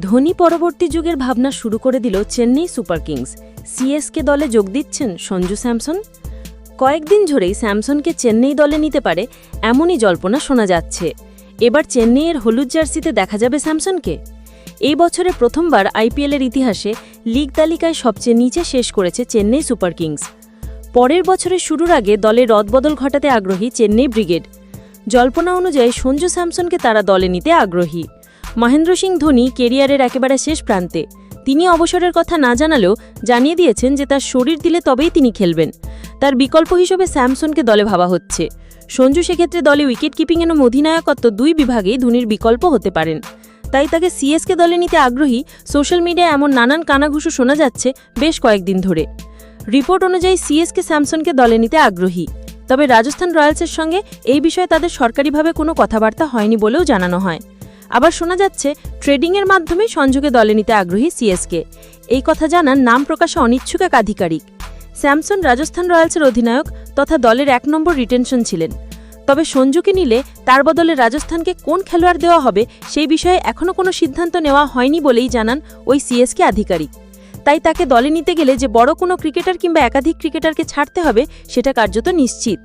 ধোনি পরবর্তী যুগের ভাবনা শুরু করে দিল চেন্নাই সুপার কিংস। সিএসকে দলে যোগ দিচ্ছেন সঞ্জু স্যামসন। কয়েকদিন ধরেই স্যামসনকে চেন্নাই দলে নিতে পারে এমনই জল্পনা শোনা যাচ্ছে। এবার চেন্নাইয়ের হলুদ জার্সিতে দেখা যাবে স্যামসনকে। এই বছরে প্রথমবার আইপিএলের ইতিহাসে লিগ তালিকায় সবচেয়ে নিচে শেষ করেছে চেন্নাই সুপার কিংস। পরের বছরের শুরুর আগে দলে রদবদল ঘটাতে আগ্রহী চেন্নাই ব্রিগেড। জল্পনা অনুযায়ী সঞ্জু স্যামসনকে তারা দলে নিতে আগ্রহী। মহেন্দ্র সিং ধোনি কেরিয়ারের একেবারে শেষ প্রান্তে। তিনি অবসরের কথা না জানালেও জানিয়ে দিয়েছেন যে তার শরীর দিলে তবেই তিনি খেলবেন। তার বিকল্প হিসেবে স্যামসনকে দলে ভাবা হচ্ছে। সঞ্জু সেক্ষেত্রে দলে উইকেট কিপিং এবং অধিনায়কত্ব দুই বিভাগেই ধোনির বিকল্প হতে পারেন। তাই তাকে সিএসকে দলে নিতে আগ্রহী সোশ্যাল মিডিয়ায় এমন নানান কানাঘুষো শোনা যাচ্ছে বেশ কয়েকদিন ধরে। রিপোর্ট অনুযায়ী সিএসকে স্যামসনকে দলে নিতে আগ্রহী। তবে রাজস্থান রয়্যালসের সঙ্গে এই বিষয়ে তাদের সরকারিভাবে কোনো কথাবার্তা হয়নি বলেও জানানো হয়। আবার শোনা যাচ্ছে, ট্রেডিংয়ের মাধ্যমে সঞ্জুকে দলে নিতে আগ্রহী সিএসকে। এই কথা জানান নাম প্রকাশে অনিচ্ছুক এক আধিকারিক। স্যামসন রাজস্থান রয়্যালসের অধিনায়ক তথা দলের এক নম্বর রিটেনশন ছিলেন। তবে সঞ্জুকে নিলে তার বদলে রাজস্থানকে কোন খেলোয়াড় দেওয়া হবে সেই বিষয়ে এখনও কোনো সিদ্ধান্ত নেওয়া হয়নি বলেই জানান ওই সিএসকে আধিকারিক। তাই তাকে দলে নিতে গেলে যে বড় কোনো ক্রিকেটার কিংবা একাধিক ক্রিকেটারকে ছাড়তে হবে সেটা কার্যত নিশ্চিত।